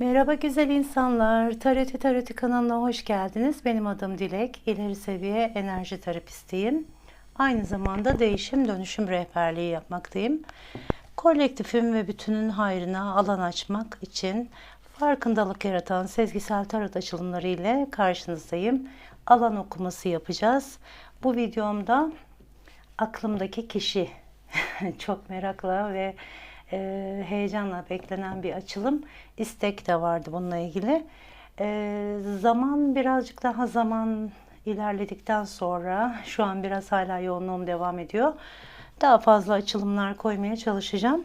Merhaba güzel insanlar. Taroti Taroti kanalına hoş geldiniz. Benim adım Dilek. İleri seviye enerji terapistiyim. Aynı zamanda değişim dönüşüm rehberliği yapmaktayım. Kolektifin ve bütünün hayrına alan açmak için farkındalık yaratan sezgisel tarot açılımları ile karşınızdayım. Alan okuması yapacağız. Bu videomda aklımdaki kişi çok merakla ve e, heyecanla beklenen bir açılım. İstek de vardı bununla ilgili. E, zaman birazcık daha zaman ilerledikten sonra şu an biraz hala yoğunluğum devam ediyor. Daha fazla açılımlar koymaya çalışacağım.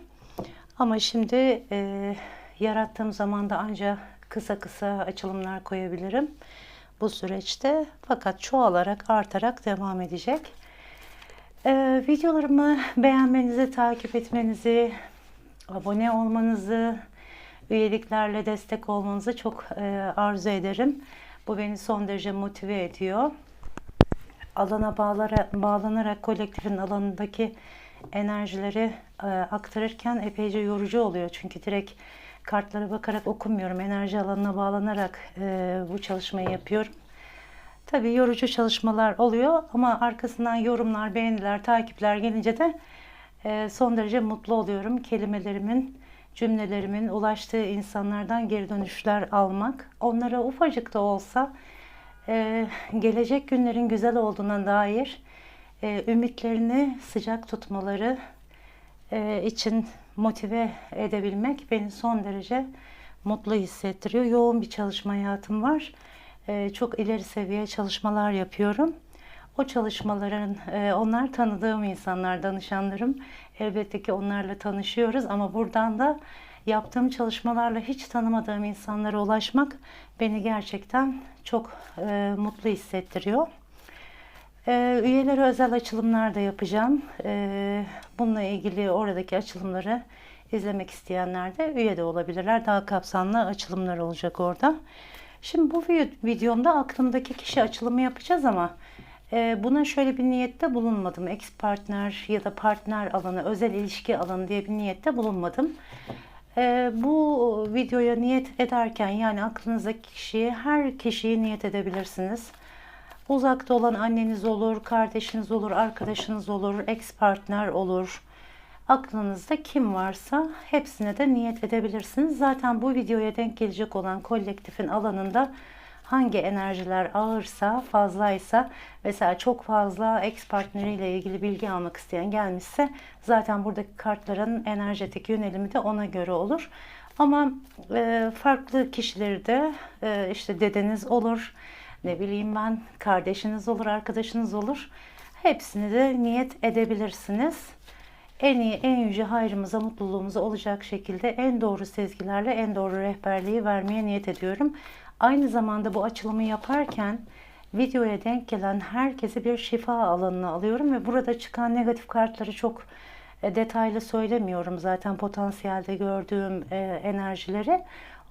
Ama şimdi e, yarattığım zamanda ancak kısa kısa açılımlar koyabilirim bu süreçte. Fakat çoğalarak, artarak devam edecek. Ee, videolarımı beğenmenizi, takip etmenizi, abone olmanızı, üyeliklerle destek olmanızı çok e, arzu ederim. Bu beni son derece motive ediyor. Alana bağlanarak kolektifin alanındaki enerjileri e, aktarırken epeyce yorucu oluyor. Çünkü direkt kartlara bakarak okumuyorum. Enerji alanına bağlanarak e, bu çalışmayı yapıyorum. Tabii yorucu çalışmalar oluyor ama arkasından yorumlar, beğeniler, takipler gelince de son derece mutlu oluyorum. Kelimelerimin, cümlelerimin ulaştığı insanlardan geri dönüşler almak, onlara ufacık da olsa e, gelecek günlerin güzel olduğuna dair e, ümitlerini sıcak tutmaları için motive edebilmek beni son derece mutlu hissettiriyor. Yoğun bir çalışma hayatım var. Çok ileri seviye çalışmalar yapıyorum. O çalışmaların, onlar tanıdığım insanlar, danışanlarım. Elbette ki onlarla tanışıyoruz ama buradan da yaptığım çalışmalarla hiç tanımadığım insanlara ulaşmak beni gerçekten çok e, mutlu hissettiriyor. E, üyelere özel açılımlar da yapacağım. E, bununla ilgili oradaki açılımları izlemek isteyenler de üye de olabilirler. Daha kapsamlı açılımlar olacak orada. Şimdi bu videomda aklımdaki kişi açılımı yapacağız ama e, buna şöyle bir niyette bulunmadım. Ex partner ya da partner alanı, özel ilişki alanı diye bir niyette bulunmadım. E, bu videoya niyet ederken yani aklınızdaki kişiyi, her kişiyi niyet edebilirsiniz. Uzakta olan anneniz olur, kardeşiniz olur, arkadaşınız olur, ex partner olur. Aklınızda kim varsa hepsine de niyet edebilirsiniz. Zaten bu videoya denk gelecek olan kolektifin alanında hangi enerjiler ağırsa, fazlaysa, mesela çok fazla ex partneriyle ilgili bilgi almak isteyen gelmişse zaten buradaki kartların enerjetik yönelimi de ona göre olur. Ama e, farklı kişileri de e, işte dedeniz olur, ne bileyim ben kardeşiniz olur, arkadaşınız olur. Hepsini de niyet edebilirsiniz. En iyi, en yüce hayrımıza, mutluluğumuza olacak şekilde en doğru sezgilerle en doğru rehberliği vermeye niyet ediyorum. Aynı zamanda bu açılımı yaparken videoya denk gelen herkese bir şifa alanına alıyorum ve burada çıkan negatif kartları çok e, detaylı söylemiyorum zaten potansiyelde gördüğüm e, enerjileri.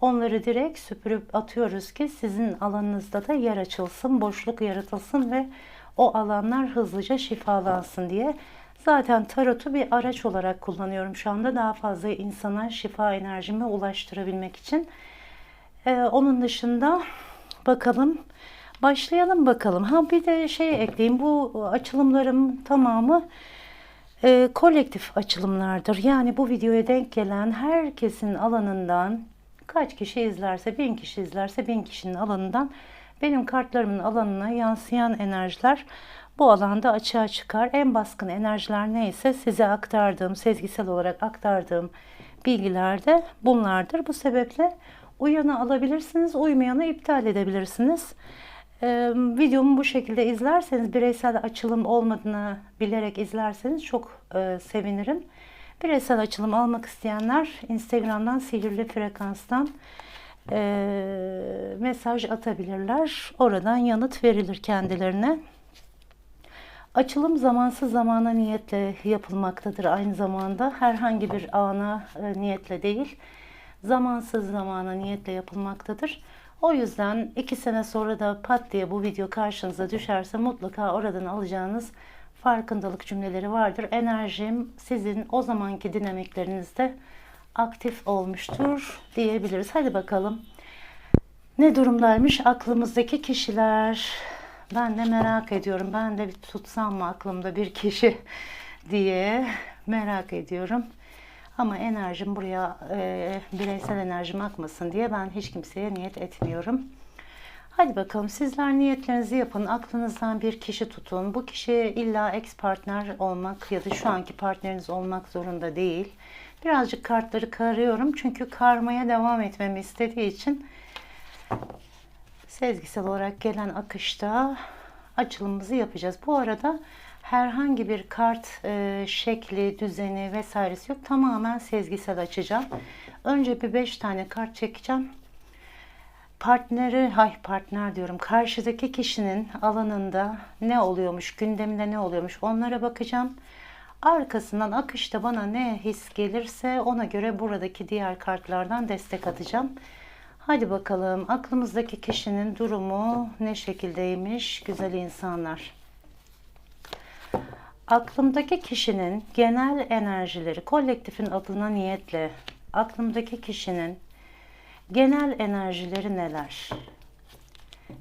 Onları direkt süpürüp atıyoruz ki sizin alanınızda da yer açılsın, boşluk yaratılsın ve o alanlar hızlıca şifalansın diye. Zaten tarotu bir araç olarak kullanıyorum şu anda daha fazla insana şifa enerjimi ulaştırabilmek için. Ee, onun dışında bakalım başlayalım bakalım. Ha bir de şey ekleyeyim bu açılımlarım tamamı e, kolektif açılımlardır. Yani bu videoya denk gelen herkesin alanından kaç kişi izlerse bin kişi izlerse bin kişinin alanından benim kartlarımın alanına yansıyan enerjiler bu alanda açığa çıkar. En baskın enerjiler neyse size aktardığım, sezgisel olarak aktardığım bilgiler de bunlardır. Bu sebeple Uyanı alabilirsiniz, uymayanı iptal edebilirsiniz. Ee, videomu bu şekilde izlerseniz, bireysel açılım olmadığını bilerek izlerseniz çok e, sevinirim. Bireysel açılım almak isteyenler Instagram'dan sihirli frekanstan e, mesaj atabilirler. Oradan yanıt verilir kendilerine. Açılım zamansız zamana niyetle yapılmaktadır aynı zamanda. Herhangi bir ana e, niyetle değil zamansız zamana niyetle yapılmaktadır. O yüzden iki sene sonra da pat diye bu video karşınıza düşerse mutlaka oradan alacağınız farkındalık cümleleri vardır. Enerjim sizin o zamanki dinamiklerinizde aktif olmuştur diyebiliriz. Hadi bakalım. Ne durumdaymış aklımızdaki kişiler? Ben de merak ediyorum. Ben de bir tutsam mı aklımda bir kişi diye merak ediyorum. Ama enerjim buraya e, bireysel enerjim akmasın diye ben hiç kimseye niyet etmiyorum. Hadi bakalım sizler niyetlerinizi yapın. Aklınızdan bir kişi tutun. Bu kişi illa ex partner olmak ya da şu anki partneriniz olmak zorunda değil. Birazcık kartları karıyorum. Çünkü karmaya devam etmemi istediği için sezgisel olarak gelen akışta açılımımızı yapacağız. Bu arada herhangi bir kart e, şekli, düzeni vesairesi yok. Tamamen sezgisel açacağım. Önce bir 5 tane kart çekeceğim. Partneri, hay partner diyorum. Karşıdaki kişinin alanında ne oluyormuş, gündeminde ne oluyormuş onlara bakacağım. Arkasından akışta bana ne his gelirse ona göre buradaki diğer kartlardan destek atacağım. Hadi bakalım aklımızdaki kişinin durumu ne şekildeymiş güzel insanlar. Aklımdaki kişinin genel enerjileri kolektifin adına niyetle aklımdaki kişinin genel enerjileri neler?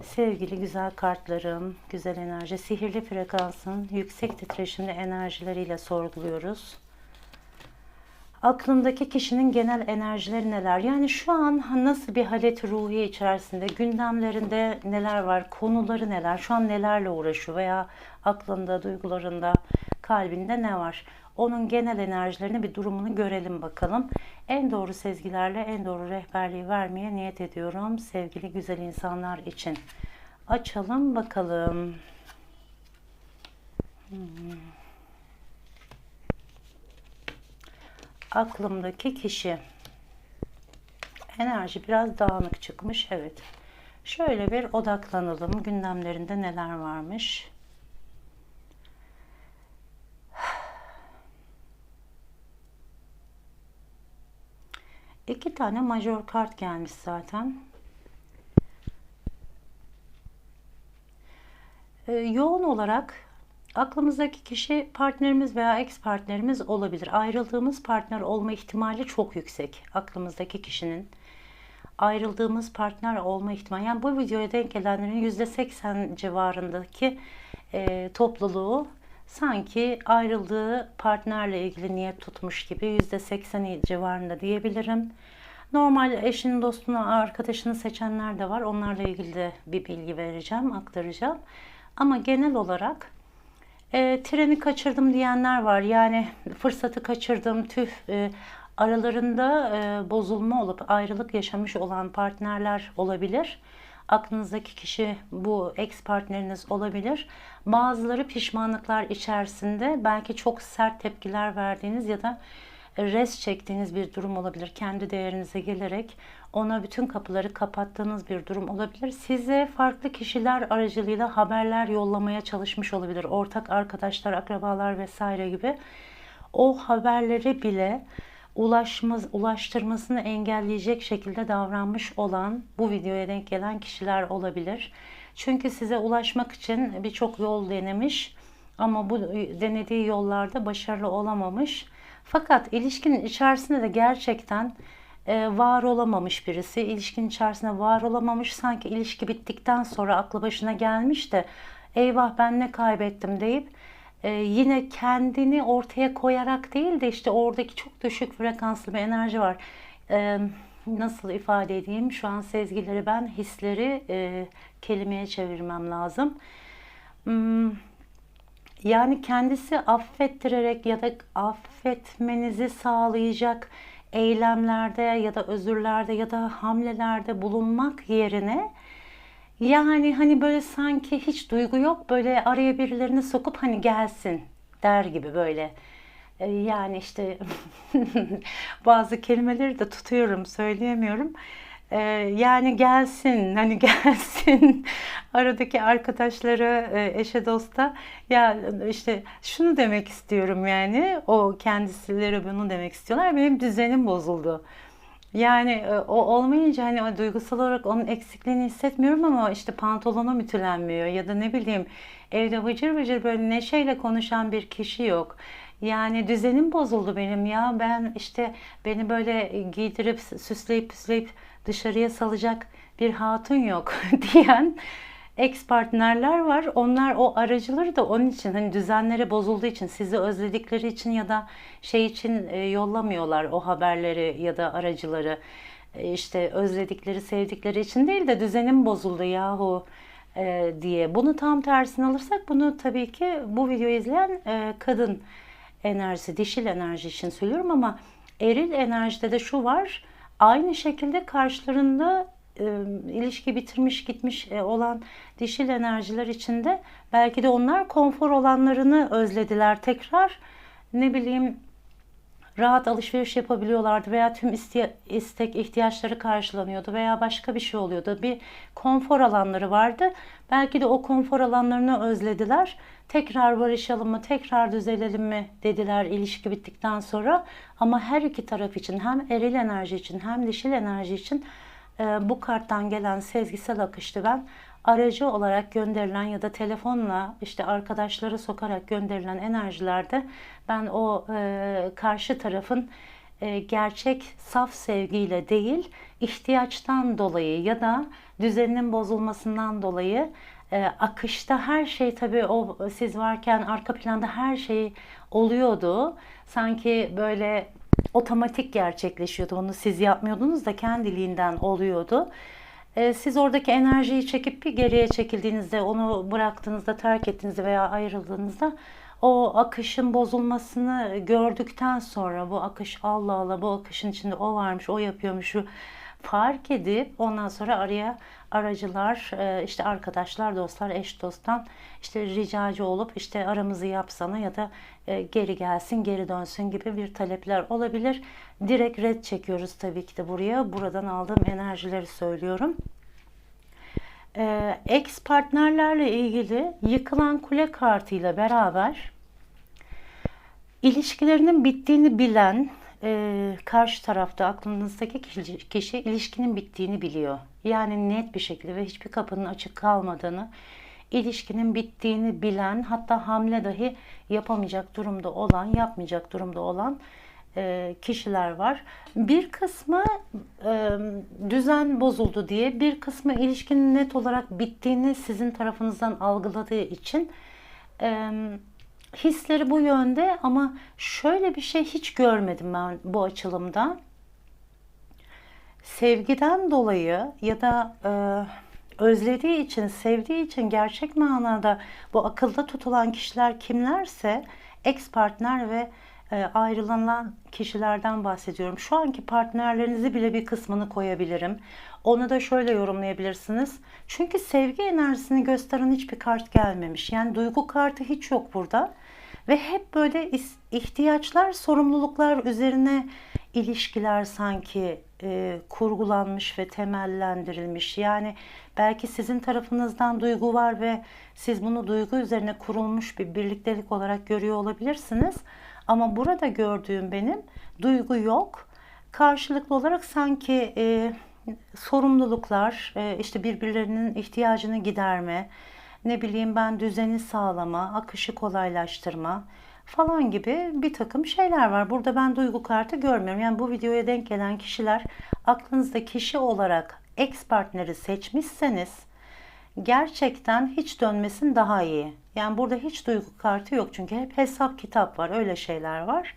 Sevgili güzel kartlarım, güzel enerji, sihirli frekansın yüksek titreşimli enerjileriyle sorguluyoruz. Aklımdaki kişinin genel enerjileri neler? Yani şu an nasıl bir halet ruhiye içerisinde, gündemlerinde neler var, konuları neler, şu an nelerle uğraşıyor veya aklında, duygularında, kalbinde ne var? Onun genel enerjilerini bir durumunu görelim bakalım. En doğru sezgilerle en doğru rehberliği vermeye niyet ediyorum sevgili güzel insanlar için. Açalım bakalım. Hmm. Aklımdaki kişi. Enerji biraz dağınık çıkmış. Evet. Şöyle bir odaklanalım. Gündemlerinde neler varmış. İki tane major kart gelmiş zaten. Ee, yoğun olarak aklımızdaki kişi partnerimiz veya ex partnerimiz olabilir. Ayrıldığımız partner olma ihtimali çok yüksek. Aklımızdaki kişinin ayrıldığımız partner olma ihtimali. Yani bu videoya denk gelenlerin %80 civarındaki e, topluluğu sanki ayrıldığı partnerle ilgili niyet tutmuş gibi %80 civarında diyebilirim. Normal eşinin, dostunu, arkadaşını seçenler de var. Onlarla ilgili de bir bilgi vereceğim, aktaracağım. Ama genel olarak e, treni kaçırdım diyenler var. Yani fırsatı kaçırdım, tüh e, aralarında e, bozulma olup ayrılık yaşamış olan partnerler olabilir aklınızdaki kişi bu ex partneriniz olabilir. Bazıları pişmanlıklar içerisinde belki çok sert tepkiler verdiğiniz ya da res çektiğiniz bir durum olabilir. Kendi değerinize gelerek ona bütün kapıları kapattığınız bir durum olabilir. Size farklı kişiler aracılığıyla haberler yollamaya çalışmış olabilir. Ortak arkadaşlar, akrabalar vesaire gibi. O haberleri bile ulaşmaz, ulaştırmasını engelleyecek şekilde davranmış olan bu videoya denk gelen kişiler olabilir. Çünkü size ulaşmak için birçok yol denemiş ama bu denediği yollarda başarılı olamamış. Fakat ilişkinin içerisinde de gerçekten e, var olamamış birisi. İlişkinin içerisinde var olamamış. Sanki ilişki bittikten sonra aklı başına gelmiş de eyvah ben ne kaybettim deyip e, yine kendini ortaya koyarak değil de işte oradaki çok düşük frekanslı bir enerji var. E, nasıl ifade edeyim? Şu an sezgileri ben hisleri e, kelimeye çevirmem lazım. Hmm, yani kendisi affettirerek ya da affetmenizi sağlayacak eylemlerde ya da özürlerde ya da hamlelerde bulunmak yerine yani hani böyle sanki hiç duygu yok böyle araya birilerini sokup hani gelsin der gibi böyle. Ee, yani işte bazı kelimeleri de tutuyorum söyleyemiyorum. Ee, yani gelsin hani gelsin. Aradaki arkadaşlara e, eşe dosta. Ya işte şunu demek istiyorum yani. O kendisileri bunu demek istiyorlar. Benim düzenim bozuldu. Yani e, o olmayınca hani duygusal olarak onun eksikliğini hissetmiyorum ama işte pantolonum ütülenmiyor ya da ne bileyim evde vıcır vıcır böyle neşeyle konuşan bir kişi yok. Yani düzenim bozuldu benim ya. Ben işte beni böyle giydirip süsleyip püsleyip dışarıya salacak bir hatun yok diyen ex partnerler var. Onlar o aracıları da onun için hani düzenleri bozulduğu için sizi özledikleri için ya da şey için e, yollamıyorlar o haberleri ya da aracıları E, işte özledikleri sevdikleri için değil de düzenim bozuldu yahu e, diye. Bunu tam tersine alırsak bunu tabii ki bu videoyu izleyen kadın enerjisi, dişil enerji için söylüyorum ama eril enerjide de şu var. Aynı şekilde karşılarında e, ilişki bitirmiş gitmiş e, olan dişil enerjiler içinde belki de onlar konfor olanlarını özlediler tekrar. Ne bileyim rahat alışveriş yapabiliyorlardı veya tüm iste- istek ihtiyaçları karşılanıyordu veya başka bir şey oluyordu. Bir konfor alanları vardı. Belki de o konfor alanlarını özlediler. Tekrar barışalım mı, tekrar düzelelim mi dediler ilişki bittikten sonra. Ama her iki taraf için hem eril enerji için hem dişil enerji için e, bu karttan gelen sezgisel akıştı ben aracı olarak gönderilen ya da telefonla işte arkadaşları sokarak gönderilen enerjilerde ben o e, karşı tarafın e, gerçek saf sevgiyle değil ihtiyaçtan dolayı ya da düzeninin bozulmasından dolayı e, akışta her şey tabii o siz varken arka planda her şey oluyordu. Sanki böyle otomatik gerçekleşiyordu. Onu siz yapmıyordunuz da kendiliğinden oluyordu. E, siz oradaki enerjiyi çekip bir geriye çekildiğinizde, onu bıraktığınızda, terk ettiğinizde veya ayrıldığınızda o akışın bozulmasını gördükten sonra bu akış Allah Allah bu akışın içinde o varmış, o yapıyormuş, fark edip ondan sonra araya aracılar, e, işte arkadaşlar, dostlar, eş dosttan işte ricacı olup işte aramızı yapsana ya da e, geri gelsin, geri dönsün gibi bir talepler olabilir. Direkt red çekiyoruz tabii ki de buraya. Buradan aldığım enerjileri söylüyorum. Ee, ex partnerlerle ilgili yıkılan kule kartıyla beraber ilişkilerinin bittiğini bilen e, karşı tarafta aklınızdaki kişi, kişi ilişkinin bittiğini biliyor. Yani net bir şekilde ve hiçbir kapının açık kalmadığını, ilişkinin bittiğini bilen, hatta hamle dahi yapamayacak durumda olan, yapmayacak durumda olan e, kişiler var. Bir kısmı e, düzen bozuldu diye, bir kısmı ilişkinin net olarak bittiğini sizin tarafınızdan algıladığı için e, hisleri bu yönde ama şöyle bir şey hiç görmedim ben bu açılımda. Sevgiden dolayı ya da e, özlediği için, sevdiği için gerçek manada bu akılda tutulan kişiler kimlerse ex partner ve ayrılan kişilerden bahsediyorum. Şu anki partnerlerinizi bile bir kısmını koyabilirim. Onu da şöyle yorumlayabilirsiniz. Çünkü sevgi enerjisini gösteren hiçbir kart gelmemiş. Yani duygu kartı hiç yok burada. Ve hep böyle ihtiyaçlar, sorumluluklar üzerine ilişkiler sanki e, kurgulanmış ve temellendirilmiş. Yani belki sizin tarafınızdan duygu var ve siz bunu duygu üzerine kurulmuş bir birliktelik olarak görüyor olabilirsiniz. Ama burada gördüğüm benim duygu yok. Karşılıklı olarak sanki e, sorumluluklar, e, işte birbirlerinin ihtiyacını giderme, ne bileyim ben düzeni sağlama, akışı kolaylaştırma falan gibi bir takım şeyler var. Burada ben duygu kartı görmüyorum. Yani bu videoya denk gelen kişiler aklınızda kişi olarak ex partneri seçmişseniz gerçekten hiç dönmesin daha iyi. Yani burada hiç duygu kartı yok çünkü hep hesap kitap var öyle şeyler var.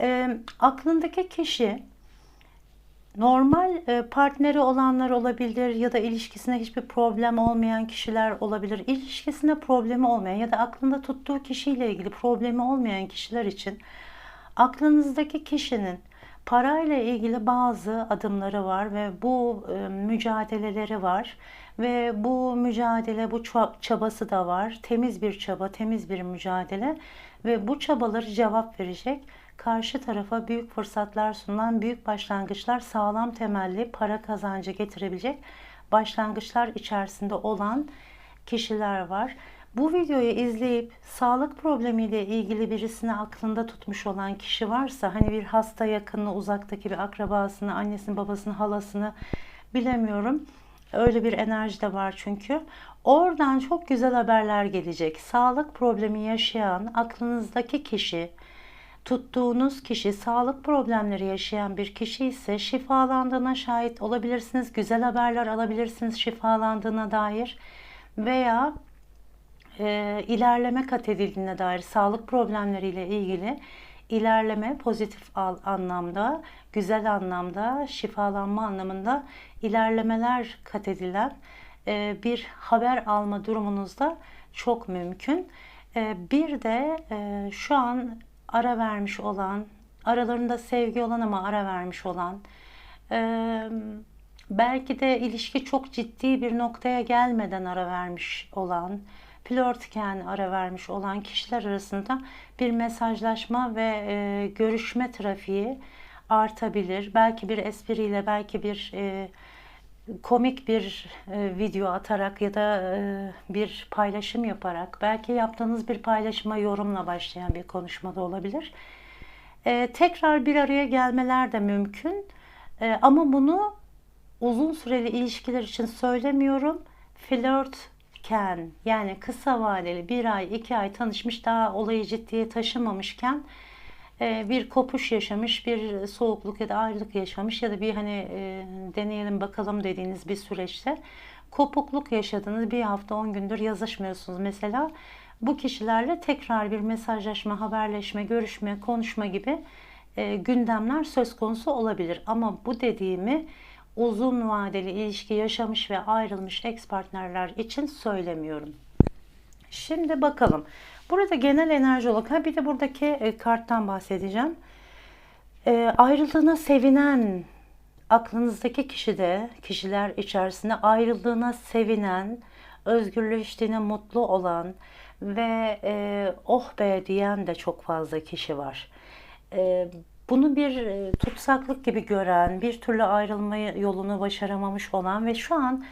E, aklındaki kişi normal e, partneri olanlar olabilir ya da ilişkisine hiçbir problem olmayan kişiler olabilir. İlişkisine problemi olmayan ya da aklında tuttuğu kişiyle ilgili problemi olmayan kişiler için aklınızdaki kişinin parayla ilgili bazı adımları var ve bu e, mücadeleleri var ve bu mücadele, bu çabası da var. Temiz bir çaba, temiz bir mücadele ve bu çabaları cevap verecek karşı tarafa büyük fırsatlar sunan büyük başlangıçlar sağlam temelli para kazancı getirebilecek başlangıçlar içerisinde olan kişiler var. Bu videoyu izleyip sağlık problemiyle ilgili birisini aklında tutmuş olan kişi varsa hani bir hasta yakını, uzaktaki bir akrabasını, annesini, babasını, halasını bilemiyorum. Öyle bir enerji de var çünkü. Oradan çok güzel haberler gelecek. Sağlık problemi yaşayan aklınızdaki kişi, tuttuğunuz kişi sağlık problemleri yaşayan bir kişi ise şifalandığına şahit olabilirsiniz. Güzel haberler alabilirsiniz şifalandığına dair veya e, ilerleme kat edildiğine dair sağlık problemleriyle ilgili ilerleme pozitif anlamda, güzel anlamda, şifalanma anlamında ilerlemeler kat edilen e, bir haber alma durumunuzda çok mümkün. E, bir de e, şu an ara vermiş olan, aralarında sevgi olan ama ara vermiş olan, belki de ilişki çok ciddi bir noktaya gelmeden ara vermiş olan, flörtken ara vermiş olan kişiler arasında bir mesajlaşma ve e, görüşme trafiği artabilir. Belki bir espriyle, belki bir e, komik bir e, video atarak ya da e, bir paylaşım yaparak, belki yaptığınız bir paylaşıma yorumla başlayan bir konuşma da olabilir. E, tekrar bir araya gelmeler de mümkün. E, ama bunu uzun süreli ilişkiler için söylemiyorum. Flörtken yani kısa vadeli bir ay iki ay tanışmış daha olayı ciddiye taşımamışken e, bir kopuş yaşamış, bir soğukluk ya da ayrılık yaşamış ya da bir hani e, deneyelim bakalım dediğiniz bir süreçte kopukluk yaşadınız. Bir hafta 10 gündür yazışmıyorsunuz mesela. Bu kişilerle tekrar bir mesajlaşma, haberleşme, görüşme, konuşma gibi e, gündemler söz konusu olabilir. Ama bu dediğimi uzun vadeli ilişki yaşamış ve ayrılmış ex partnerler için söylemiyorum. Şimdi bakalım. Burada genel enerji olarak ha bir de buradaki e, karttan bahsedeceğim. E, ayrıldığına sevinen aklınızdaki kişide, kişiler içerisinde ayrıldığına sevinen, özgürleştiğine mutlu olan ve e, oh be diyen de çok fazla kişi var. E, bunu bir e, tutsaklık gibi gören, bir türlü ayrılma yolunu başaramamış olan ve şu an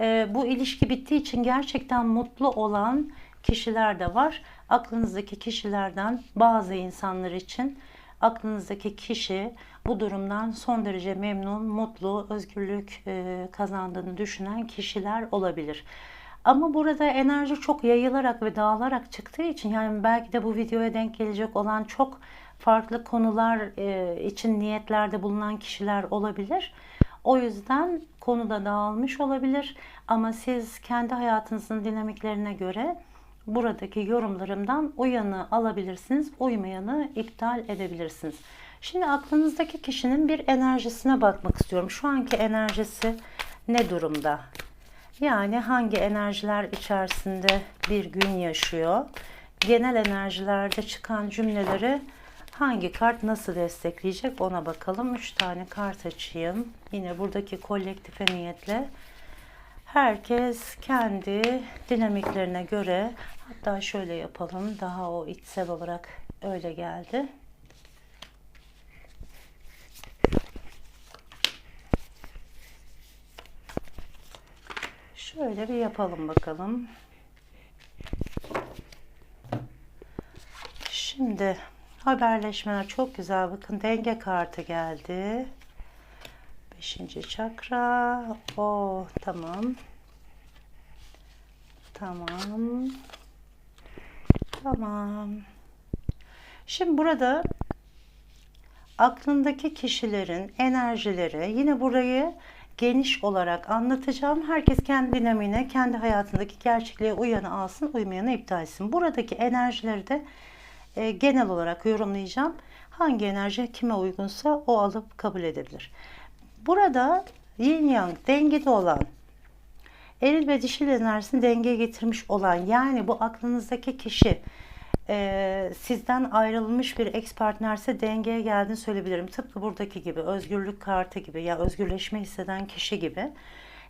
e, bu ilişki bittiği için gerçekten mutlu olan kişiler de var. Aklınızdaki kişilerden bazı insanlar için aklınızdaki kişi bu durumdan son derece memnun, mutlu, özgürlük e, kazandığını düşünen kişiler olabilir. Ama burada enerji çok yayılarak ve dağılarak çıktığı için yani belki de bu videoya denk gelecek olan çok farklı konular e, için niyetlerde bulunan kişiler olabilir. O yüzden konuda dağılmış olabilir ama siz kendi hayatınızın dinamiklerine göre buradaki yorumlarımdan uyanı alabilirsiniz, uymayanı iptal edebilirsiniz. Şimdi aklınızdaki kişinin bir enerjisine bakmak istiyorum. Şu anki enerjisi ne durumda? Yani hangi enerjiler içerisinde bir gün yaşıyor? Genel enerjilerde çıkan cümleleri hangi kart nasıl destekleyecek ona bakalım. 3 tane kart açayım. Yine buradaki kolektife niyetle herkes kendi dinamiklerine göre hatta şöyle yapalım. Daha o içsel olarak öyle geldi. Şöyle bir yapalım bakalım. Şimdi haberleşmeler çok güzel. Bakın denge kartı geldi. Beşinci çakra. O tamam. Tamam. Tamam. Şimdi burada aklındaki kişilerin enerjileri yine burayı geniş olarak anlatacağım. Herkes kendi dinamiğine, kendi hayatındaki gerçekliğe uyanı alsın, uymayanı iptal etsin. Buradaki enerjileri de e, genel olarak yorumlayacağım. Hangi enerji kime uygunsa o alıp kabul edebilir. Burada yin yang dengede olan eril ve dişil enerjisini dengeye getirmiş olan yani bu aklınızdaki kişi e, sizden ayrılmış bir ex partnerse dengeye geldiğini söyleyebilirim. Tıpkı buradaki gibi özgürlük kartı gibi ya özgürleşme hisseden kişi gibi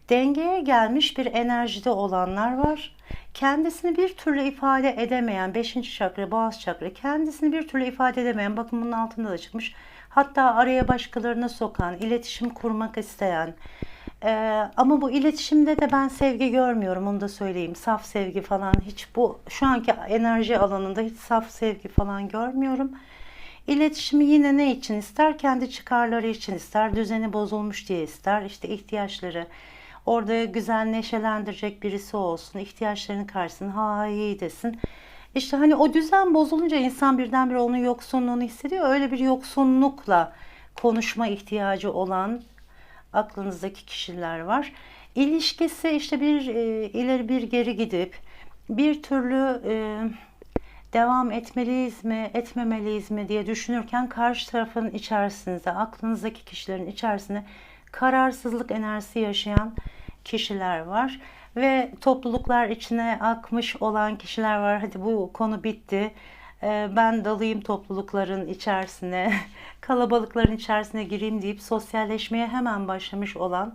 dengeye gelmiş bir enerjide olanlar var. Kendisini bir türlü ifade edemeyen 5. çakra, boğaz çakra kendisini bir türlü ifade edemeyen bakın bunun altında da çıkmış. Hatta araya başkalarına sokan, iletişim kurmak isteyen, ee, ama bu iletişimde de ben sevgi görmüyorum onu da söyleyeyim. Saf sevgi falan hiç bu şu anki enerji alanında hiç saf sevgi falan görmüyorum. İletişimi yine ne için ister? Kendi çıkarları için ister. Düzeni bozulmuş diye ister. İşte ihtiyaçları Orada güzel neşelendirecek birisi olsun. ihtiyaçlarını karşısın. Ha iyi desin. İşte hani o düzen bozulunca insan birdenbire onun yoksunluğunu hissediyor. Öyle bir yoksunlukla konuşma ihtiyacı olan aklınızdaki kişiler var. İlişkisi işte bir e, ileri bir geri gidip bir türlü e, devam etmeliyiz mi, etmemeliyiz mi diye düşünürken karşı tarafın içerisinde, aklınızdaki kişilerin içerisinde kararsızlık enerjisi yaşayan kişiler var ve topluluklar içine akmış olan kişiler var. Hadi bu konu bitti. Ee, ben dalayım toplulukların içerisine, kalabalıkların içerisine gireyim deyip sosyalleşmeye hemen başlamış olan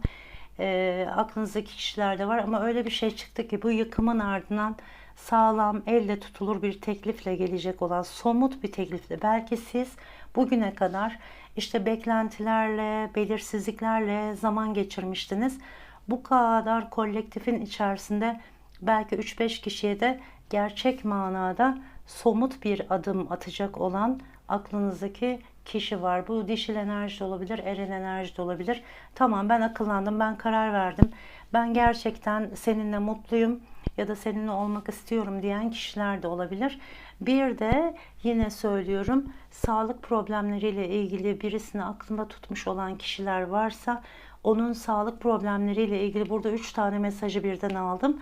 e, aklınızdaki kişiler de var. Ama öyle bir şey çıktı ki bu yıkımın ardından sağlam, elle tutulur bir teklifle gelecek olan somut bir teklifle. Belki siz bugüne kadar işte beklentilerle, belirsizliklerle zaman geçirmiştiniz. Bu kadar kolektifin içerisinde belki 3-5 kişiye de gerçek manada somut bir adım atacak olan aklınızdaki kişi var. Bu dişil enerji de olabilir, eril enerji de olabilir. Tamam ben akıllandım, ben karar verdim. Ben gerçekten seninle mutluyum ya da seninle olmak istiyorum diyen kişiler de olabilir. Bir de yine söylüyorum sağlık problemleriyle ilgili birisini aklında tutmuş olan kişiler varsa onun sağlık problemleriyle ilgili burada 3 tane mesajı birden aldım.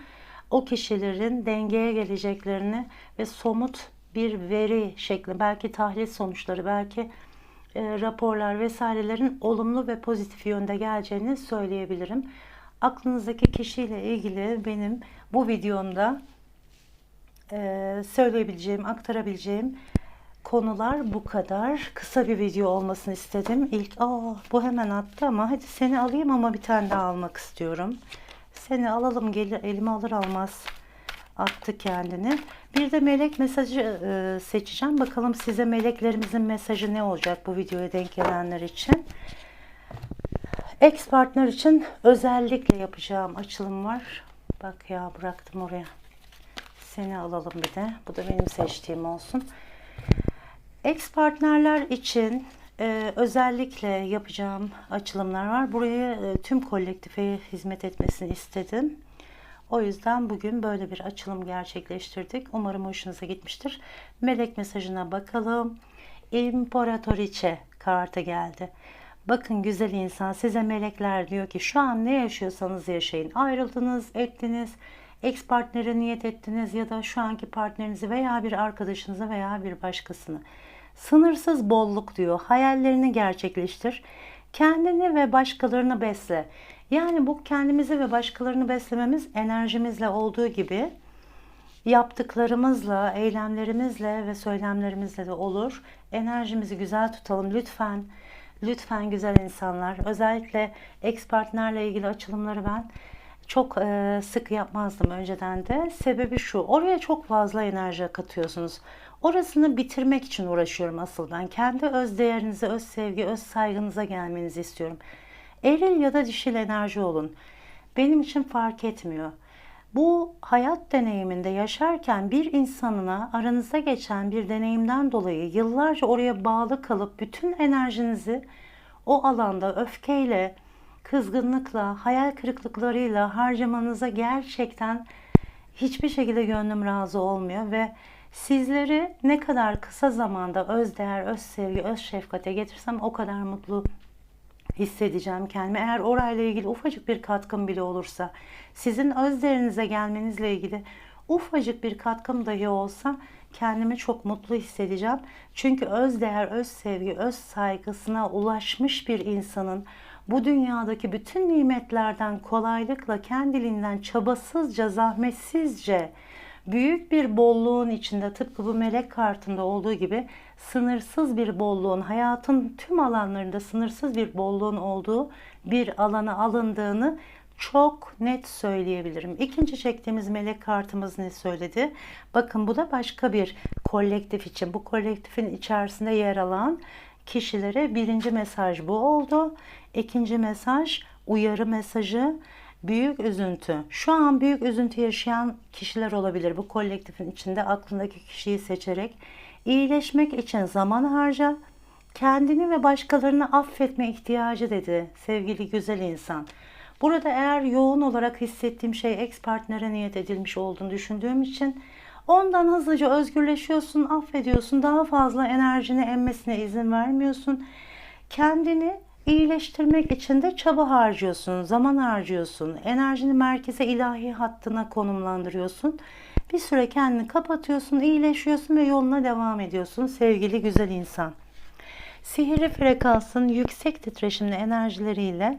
O kişilerin dengeye geleceklerini ve somut bir veri şekli belki tahlil sonuçları belki e, raporlar vesairelerin olumlu ve pozitif yönde geleceğini söyleyebilirim. Aklınızdaki kişiyle ilgili benim bu videomda e, söyleyebileceğim, aktarabileceğim konular bu kadar. Kısa bir video olmasını istedim. İlk aa bu hemen attı ama hadi seni alayım ama bir tane daha almak istiyorum. Seni alalım gelir elime alır almaz attı kendini. Bir de melek mesajı e, seçeceğim. Bakalım size meleklerimizin mesajı ne olacak bu videoya denk gelenler için. Ex partner için özellikle yapacağım açılım var. Bak ya bıraktım oraya. Seni alalım bir de. Bu da benim seçtiğim olsun. Ex partnerler için e, özellikle yapacağım açılımlar var. Buraya e, tüm kolektife hizmet etmesini istedim. O yüzden bugün böyle bir açılım gerçekleştirdik. Umarım hoşunuza gitmiştir. Melek mesajına bakalım. İmparatoriçe kartı geldi. Bakın güzel insan size melekler diyor ki şu an ne yaşıyorsanız yaşayın. Ayrıldınız, ettiniz, ex partnere niyet ettiniz ya da şu anki partnerinizi veya bir arkadaşınızı veya bir başkasını. Sınırsız bolluk diyor. Hayallerini gerçekleştir. Kendini ve başkalarını besle. Yani bu kendimizi ve başkalarını beslememiz enerjimizle olduğu gibi yaptıklarımızla, eylemlerimizle ve söylemlerimizle de olur. Enerjimizi güzel tutalım lütfen. Lütfen güzel insanlar. Özellikle ex partnerle ilgili açılımları ben çok e, sık yapmazdım önceden de. Sebebi şu. Oraya çok fazla enerji katıyorsunuz. Orasını bitirmek için uğraşıyorum asıl ben. Kendi öz değerinize, öz sevgi, öz saygınıza gelmenizi istiyorum. Eril ya da dişil enerji olun. Benim için fark etmiyor. Bu hayat deneyiminde yaşarken bir insanına aranızda geçen bir deneyimden dolayı yıllarca oraya bağlı kalıp bütün enerjinizi o alanda öfkeyle, kızgınlıkla, hayal kırıklıklarıyla harcamanıza gerçekten hiçbir şekilde gönlüm razı olmuyor ve sizleri ne kadar kısa zamanda öz değer, öz sevgi, öz şefkate getirsem o kadar mutlu hissedeceğim kendimi. Eğer orayla ilgili ufacık bir katkım bile olursa, sizin öz değerinize gelmenizle ilgili ufacık bir katkım dahi olsa kendimi çok mutlu hissedeceğim. Çünkü öz değer, öz sevgi, öz saygısına ulaşmış bir insanın bu dünyadaki bütün nimetlerden kolaylıkla kendiliğinden çabasızca, zahmetsizce büyük bir bolluğun içinde tıpkı bu melek kartında olduğu gibi sınırsız bir bolluğun, hayatın tüm alanlarında sınırsız bir bolluğun olduğu bir alana alındığını çok net söyleyebilirim. İkinci çektiğimiz melek kartımız ne söyledi? Bakın bu da başka bir kolektif için. Bu kolektifin içerisinde yer alan kişilere birinci mesaj bu oldu. İkinci mesaj uyarı mesajı büyük üzüntü. Şu an büyük üzüntü yaşayan kişiler olabilir. Bu kolektifin içinde aklındaki kişiyi seçerek iyileşmek için zaman harca. Kendini ve başkalarını affetme ihtiyacı dedi sevgili güzel insan. Burada eğer yoğun olarak hissettiğim şey ex partnere niyet edilmiş olduğunu düşündüğüm için ondan hızlıca özgürleşiyorsun, affediyorsun. Daha fazla enerjini emmesine izin vermiyorsun. Kendini iyileştirmek için de çaba harcıyorsun, zaman harcıyorsun. Enerjini merkeze ilahi hattına konumlandırıyorsun. Bir süre kendini kapatıyorsun, iyileşiyorsun ve yoluna devam ediyorsun sevgili güzel insan. Sihirli frekansın yüksek titreşimli enerjileriyle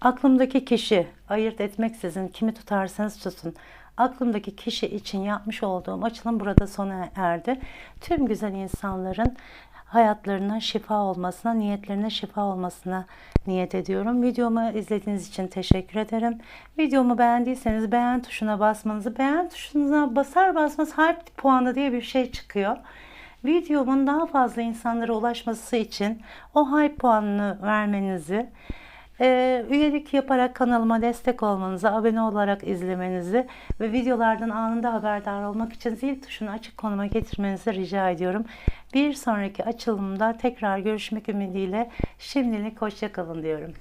aklımdaki kişi ayırt etmeksizin kimi tutarsanız tutun. Aklımdaki kişi için yapmış olduğum açılım burada sona erdi. Tüm güzel insanların hayatlarına şifa olmasına, niyetlerine şifa olmasına niyet ediyorum. Videomu izlediğiniz için teşekkür ederim. Videomu beğendiyseniz beğen tuşuna basmanızı, beğen tuşuna basar basmaz hype puanı diye bir şey çıkıyor. Videomun daha fazla insanlara ulaşması için o hype puanını vermenizi, e, üyelik yaparak kanalıma destek olmanızı, abone olarak izlemenizi ve videolardan anında haberdar olmak için zil tuşunu açık konuma getirmenizi rica ediyorum. Bir sonraki açılımda tekrar görüşmek ümidiyle şimdilik hoşçakalın diyorum.